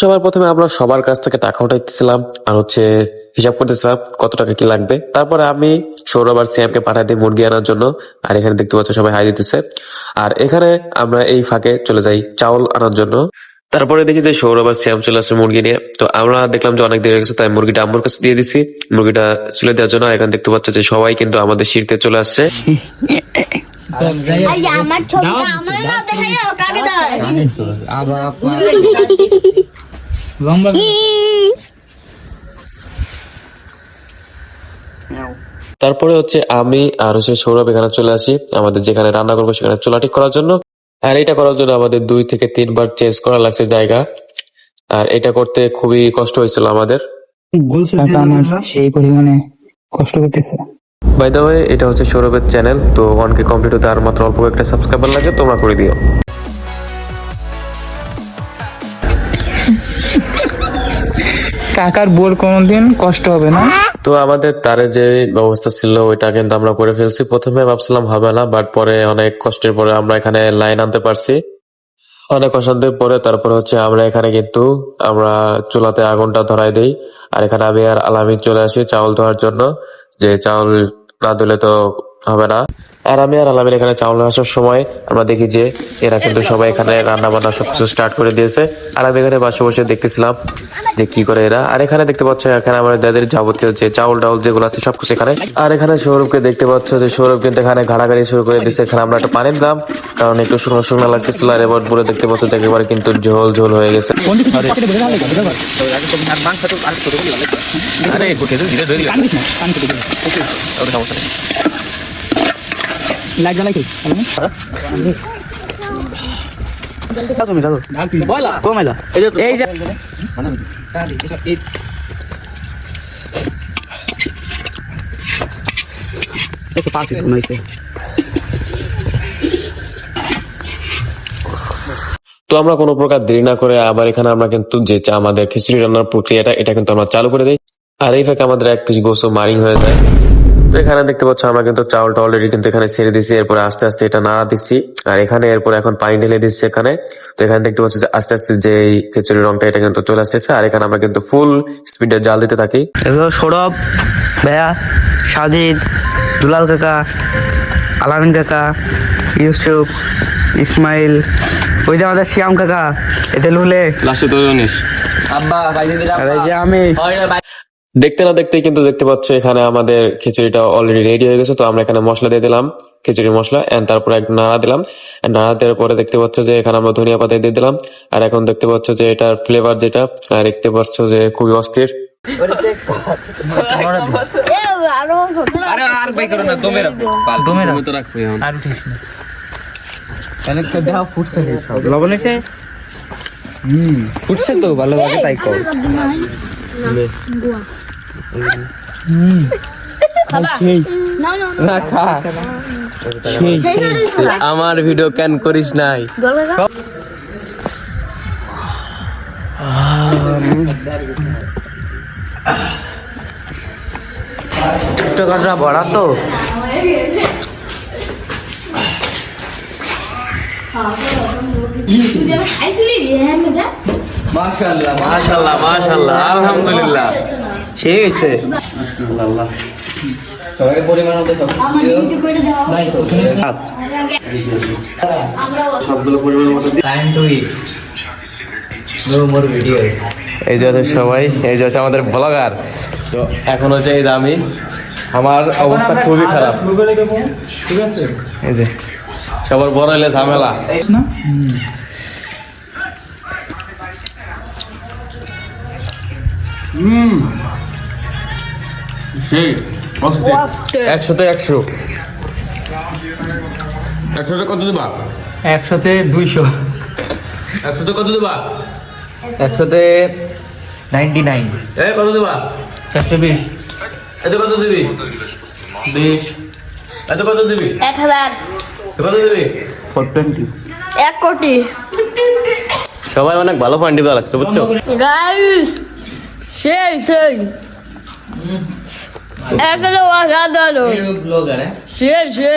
সবার প্রথমে আমরা সবার কাছ থেকে টাকা উঠাইতেছিলাম আর হচ্ছে হিসাব করতেছিলাম কত টাকা কি লাগবে। তারপরে আমি সৌরভ আর সিএম কে পাঠাই দিই মুরগি আনার জন্য। আর এখানে দেখতে পাচ্ছ সবাই হাই দিতেছে। আর এখানে আমরা এই ফাঁকে চলে যাই চাউল আনার জন্য। তারপরে দেখি যে সৌরভ আর শ্যাম চলে আসছে মুরগি নিয়ে। তো আমরা দেখলাম যে অনেক দেরি হয়ে গেছে তাই মুরগিটা আম্মুর কাছে দিয়ে দিছি। মুরগিটা চলে দেওয়ার জন্য। আর এখানে দেখতে পাচ্ছ যে সবাই কিন্তু আমাদের সিঁড়িতে চলে আসছে। আমার দেয় তারপরে হচ্ছে আমি আর হচ্ছে সৌরভ এখানে চলে আসি। আমাদের যেখানে রান্না করব সেখানে চুলা ঠিক করার জন্য। আর এটা করার জন্য আমাদের দুই থেকে তিনবার চেঞ্জ করা লাগছে জায়গা। আর এটা করতে খুবই কষ্ট হয়েছিল আমাদের। সেই পরিমাণে কষ্ট করতেছে। বাই দ্য ওয়ে এটা হচ্ছে সৌরভের চ্যানেল তো ওয়ানকে কমপ্লিট হতে আর মাত্র অল্প একটা সাবস্ক্রাইবার লাগে তোমরা করে দিও। কাকার বোর কোনোদিন কষ্ট হবে না? তো আমাদের তারে যে ব্যবস্থা ছিল, ওইটা কিন্তু আমরা করে ফেলছি। প্রথমে ভাবছিলাম হবে না বাট পরে অনেক কষ্টের পরে আমরা এখানে লাইন আনতে পারছি। অনেক অশান্তির পরে তারপরে হচ্ছে আমরা এখানে কিন্তু আমরা চুলাতে আগুনটা ধরাই দেই। আর এখানে আমি আর আলামিন চলে আসি চাউল ধোয়ার জন্য। যে চাউল না দিলে তো হবে না। আর আমি আর আলামিন এখানে চাউল আসার সময় আমরা দেখি যে এরা কিন্তু সবাই এখানে রান্না বান্না সবকিছু স্টার্ট করে দিয়েছে আর আমি এখানে বাসে বসে দেখতেছিলাম যে কি করে এরা আর এখানে দেখতে পাচ্ছ এখানে আমার যাদের যাবতীয় যে চাউল টাউল যেগুলো আছে সবকিছু এখানে আর এখানে সৌরভকে দেখতে পাচ্ছ যে সৌরভ কিন্তু এখানে ঘাড়াঘাড়ি শুরু করে দিচ্ছে এখানে আমরা একটা পানি দিলাম কারণ একটু শুকনো শুকনো লাগতেছিল আর এবার পুরো দেখতে পাচ্ছ যে একেবারে কিন্তু ঝোল ঝোল হয়ে গেছে লাইট জ্বালাই কই তো আমরা কোনো প্রকার দেরি না করে আবার এখানে আমরা কিন্তু যে আমাদের খিচুড়ি রান্নার প্রক্রিয়াটা এটা কিন্তু আমরা চালু করে দিই। আর এই ফাঁকে আমাদের এক পিস গোসো মারিং হয়ে যায়। তো এখানে দেখতে পাচ্ছ আমরা কিন্তু চাউলটা অলরেডি কিন্তু এখানে ছেড়ে দিচ্ছি এরপরে আস্তে আস্তে এটা নাড়া দিচ্ছি। আর এখানে এরপর এখন পানি ঢেলে দিচ্ছি এখানে। তো এখানে দেখতে পাচ্ছ যে আস্তে আস্তে যে খিচুড়ির রংটা এটা কিন্তু চলে আসতেছে। আর এখানে আমরা কিন্তু ফুল স্পিডে জাল দিতে থাকি। সৌরভ ভাইয়া সাজিদ দুলাল কাকা আলামিন কাকা ইউসুফ ইসমাইল ওই যে আমাদের শ্যাম কাকা এতে লুলে। লাস্টে তো আর এই যে আমি। দেখতে না দেখতেই কিন্তু দেখতে পাচ্ছ এখানে আমাদের খিচুড়িটা অলরেডি রেডি হয়ে গেছে তো আমরা এখানে মশলা দিয়ে দিলাম খিচুড়ি মশলা এন্ড তারপরে একটু নাড়া দিলাম। নাড়া দেওয়ার পরে দেখতে পাচ্ছ যে এখানে আমরা ধনিয়া পাতা দিয়ে দিলাম আর এখন দেখতে পাচ্ছ যে এটার ফ্লেভার যেটা আর দেখতে পাচ্ছ যে খুবই অস্থির। লবণ এসে ফুটছে তো ভালোভাবে তাই কর। আমার ভিডিও ক্যান করিস নাই দল কাকা টাকাটা বড়া তো তুই খাইছিলি হ্যাঁ আলহামদুলিল্লাহ। ঠিক আছে আমরা এই যে আছে সবাই এই যে আছে আমাদের ব্লগার তো এখন হচ্ছে এই যে আমি। আমার অবস্থা খুবই খারাপ। এই যে সবার বড় হইলে ঝামেলা। না? একশোতে একশো। একশোতে কত দিবা? একসাথে দুইশো। একশোতে কত দিবা? একসাথে নাইনটি নাইন। এ কত দিবা? চারশো বিশ। এত কত দিবি? বিশ। এত কত দিবি? এক হাজার। কত দিবি? Four twenty. এক কোটি। সবাই অনেক ভালো দিবা লাগছে বুঝছ? গাইস সেই সেই একদম অসাধারণ সেই সেই